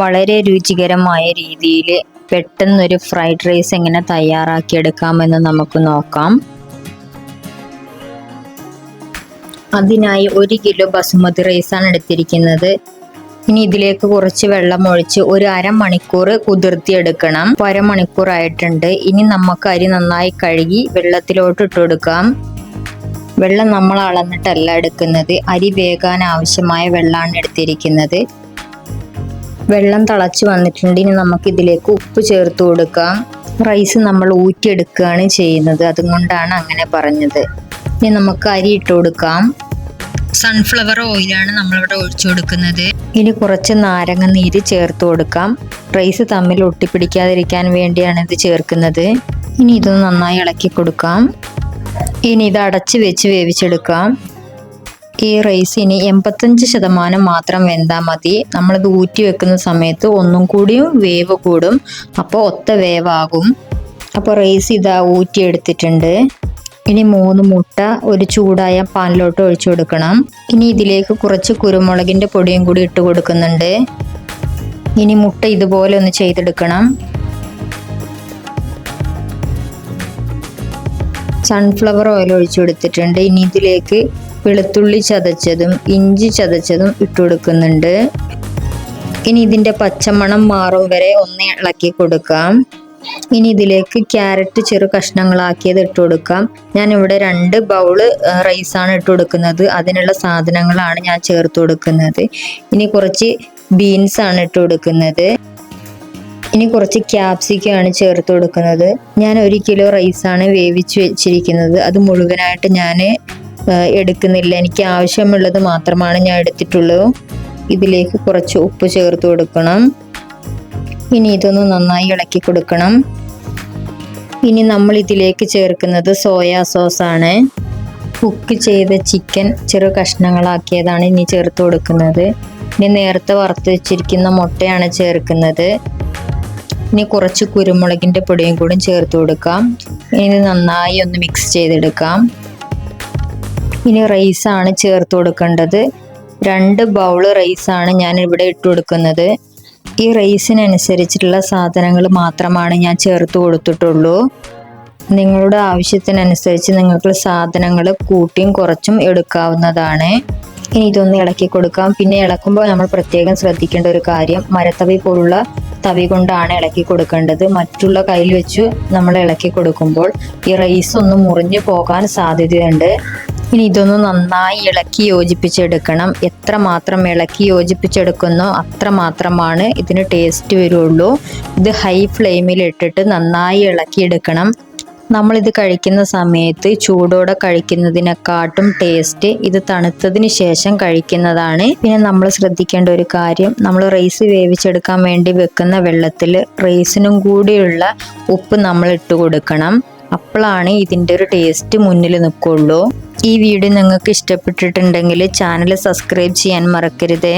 വളരെ രുചികരമായ രീതിയിൽ പെട്ടെന്നൊരു ഫ്രൈഡ് റൈസ് എങ്ങനെ തയ്യാറാക്കിയെടുക്കാമെന്ന് നമുക്ക് നോക്കാം. അതിനായി ഒരു കിലോ ബസുമതി റൈസാണ് എടുത്തിരിക്കുന്നത്. ഇനി ഇതിലേക്ക് കുറച്ച് വെള്ളം ഒഴിച്ച് ഒരു അരമണിക്കൂർ കുതിർത്തിയെടുക്കണം. അപ്പോൾ അരമണിക്കൂർ ആയിട്ടുണ്ട്. ഇനി നമുക്ക് അരി നന്നായി കഴുകി വെള്ളത്തിലോട്ട് ഇട്ട് കൊടുക്കാം. വെള്ളം നമ്മൾ അളന്നിട്ടല്ല എടുക്കുന്നത്. അരി വേകാൻ ആവശ്യമായ വെള്ളമാണ് എടുത്തിരിക്കുന്നത്. വെള്ളം തിളച്ച് വന്നിട്ടുണ്ട് ഇനി നമുക്ക് ഇതിലേക്ക് ഉപ്പ് ചേർത്ത് കൊടുക്കാം. റൈസ് നമ്മൾ ഊറ്റിയെടുക്കുകയാണ് ചെയ്യുന്നത്. അതുകൊണ്ടാണ് അങ്ങനെ പറഞ്ഞത്. ഇനി നമുക്ക് അരി ഇട്ട് കൊടുക്കാം. സൺഫ്ലവർ ഓയിലാണ് നമ്മളിവിടെ ഒഴിച്ചു കൊടുക്കുന്നത്. ഇനി കുറച്ച് നാരങ്ങ നീര് ചേർത്ത് കൊടുക്കാം. റൈസ് തമ്മിൽ ഒട്ടിപ്പിടിക്കാതിരിക്കാൻ വേണ്ടിയാണ് ഇത് ചേർക്കുന്നത്. ഇനി ഇതൊന്ന് നന്നായി ഇളക്കി കൊടുക്കാം. ഇനി ഇത് അടച്ച് വെച്ച് വേവിച്ചെടുക്കാം. ഈ റൈസ് ഇനി എൺപത്തഞ്ച് ശതമാനം മാത്രം വെന്താൽ മതി. നമ്മളിത് ഊറ്റി വെക്കുന്ന സമയത്ത് ഒന്നും കൂടിയും വേവ് കൂടും. അപ്പോൾ ഒത്ത വേവാകും. അപ്പോൾ റൈസ് ഇതാ ഊറ്റിയെടുത്തിട്ടുണ്ട് ഇനി മൂന്ന് മുട്ട ഒരു ചൂടായ പാനിലോട്ട് ഒഴിച്ചു കൊടുക്കണം. ഇനി ഇതിലേക്ക് കുറച്ച് കുരുമുളകിന്റെ പൊടിയും കൂടി ഇട്ട് കൊടുക്കുന്നുണ്ട്. ഇനി മുട്ട ഇതുപോലെ ഒന്ന് ചെയ്തെടുക്കണം. സൺഫ്ലവർ ഓയിൽ ഒഴിച്ചു കൊടുത്തിട്ടുണ്ട്. ഇനി ഇതിലേക്ക് വെളുത്തുള്ളി ചതച്ചതും ഇഞ്ചി ചതച്ചതും ഇട്ട് കൊടുക്കുന്നുണ്ട് ഇനി ഇതിന്റെ പച്ചമണം മാറും വരെ ഒന്ന് ഇളക്കി കൊടുക്കാം. ഇനി ഇതിലേക്ക് ക്യാരറ്റ് ചെറു കഷ്ണങ്ങളാക്കിയത് ഇട്ട് കൊടുക്കാം. ഞാൻ ഇവിടെ രണ്ട് ബൗൾ റൈസാണ് ഇട്ട് കൊടുക്കുന്നത്. അതിനുള്ള സാധനങ്ങളാണ് ഞാൻ ചേർത്ത് കൊടുക്കുന്നത്. ഇനി കുറച്ച് ബീൻസ് ആണ് ഇട്ട് കൊടുക്കുന്നത്. ഇനി കുറച്ച് ക്യാപ്സിക്കാണ് ചേർത്ത് കൊടുക്കുന്നത്. ഞാൻ ഒരു കിലോ റൈസാണ് വേവിച്ച് വെച്ചിരിക്കുന്നത്. അത് മുഴുവനായിട്ട് ഞാൻ എടുക്കുന്നില്ല. എനിക്ക് ആവശ്യമുള്ളത് മാത്രമാണ് ഞാൻ എടുത്തിട്ടുള്ളൂ. ഇതിലേക്ക് കുറച്ച് ഉപ്പ് ചേർത്ത് കൊടുക്കണം. ഇനി ഇതൊന്ന് നന്നായി ഇളക്കി കൊടുക്കണം. ഇനി നമ്മൾ ഇതിലേക്ക് ചേർക്കുന്നത് സോയാ സോസ് ആണ് കുക്ക് ചെയ്ത ചിക്കൻ ചെറു കഷ്ണങ്ങളാക്കിയതാണ് ഇനി ചേർത്ത് കൊടുക്കുന്നത്. ഇനി നേരത്തെ വറുത്ത് വെച്ചിരിക്കുന്ന മുട്ടയാണ് ചേർക്കുന്നത്. ഇനി കുറച്ച് കുരുമുളകിന്റെ പൊടിയും കൂടി ചേർത്ത് കൊടുക്കാം. ഇനി നന്നായി ഒന്ന് മിക്സ് ചെയ്തെടുക്കാം. ഇനി റൈസാണ് ചേർത്ത് കൊടുക്കേണ്ടത്. രണ്ട് ബൗൾ റൈസാണ് ഞാൻ ഇവിടെ ഇട്ട് കൊടുക്കുന്നത്. ഈ റൈസിനനുസരിച്ചിട്ടുള്ള സാധനങ്ങൾ മാത്രമാണ് ഞാൻ ചേർത്ത് കൊടുത്തിട്ടുള്ളൂ. നിങ്ങളുടെ ആവശ്യത്തിനനുസരിച്ച് നിങ്ങൾക്ക് സാധനങ്ങൾ കൂട്ടിയും കുറച്ചും എടുക്കാവുന്നതാണ്. ഇനി ഇതൊന്ന് ഇളക്കി കൊടുക്കാം. പിന്നെ ഇളക്കുമ്പോൾ നമ്മൾ പ്രത്യേകം ശ്രദ്ധിക്കേണ്ട ഒരു കാര്യം മരത്തവി പോലുള്ള തവി കൊണ്ടാണ് ഇളക്കി കൊടുക്കേണ്ടത്. മറ്റുള്ള കയ്യിൽ വെച്ച് നമ്മൾ ഇളക്കി കൊടുക്കുമ്പോൾ ഈ റൈസ് ഒന്ന് മുറിഞ്ഞു പോകാൻ സാധ്യതയുണ്ട്. ഇനി ഇതൊന്ന് നന്നായി ഇളക്കി യോജിപ്പിച്ചെടുക്കണം. എത്ര മാത്രം ഇളക്കി യോജിപ്പിച്ചെടുക്കുന്നോ അത്ര മാത്രമാണ് ഇതിന് ടേസ്റ്റ് വരുള്ളൂ. ഇത് ഹൈ ഫ്ലെയിമിൽ ഇട്ടിട്ട് നന്നായി ഇളക്കി ഇളക്കിയെടുക്കണം. നമ്മളിത് കഴിക്കുന്ന സമയത്ത് ചൂടോടെ കഴിക്കുന്നതിനെക്കാട്ടും ടേസ്റ്റ് ഇത് തണുത്തതിന് ശേഷം കഴിക്കുന്നതാണ്. പിന്നെ നമ്മൾ ശ്രദ്ധിക്കേണ്ട ഒരു കാര്യം നമ്മൾ റൈസ് വേവിച്ചെടുക്കാൻ വേണ്ടി വെക്കുന്ന വെള്ളത്തിൽ റൈസിനും കൂടിയുള്ള ഉപ്പ് നമ്മൾ ഇട്ട് കൊടുക്കണം. അപ്പോഴാണ് ഇതിന്റെ ഒരു ടേസ്റ്റ് മുന്നിൽ നിൽക്കുള്ളൂ. ഈ വീഡിയോ നിങ്ങൾക്ക് ഇഷ്ടപ്പെട്ടിട്ടുണ്ടെങ്കിൽ ചാനൽ സബ്സ്ക്രൈബ് ചെയ്യാൻ മറക്കരുതേ.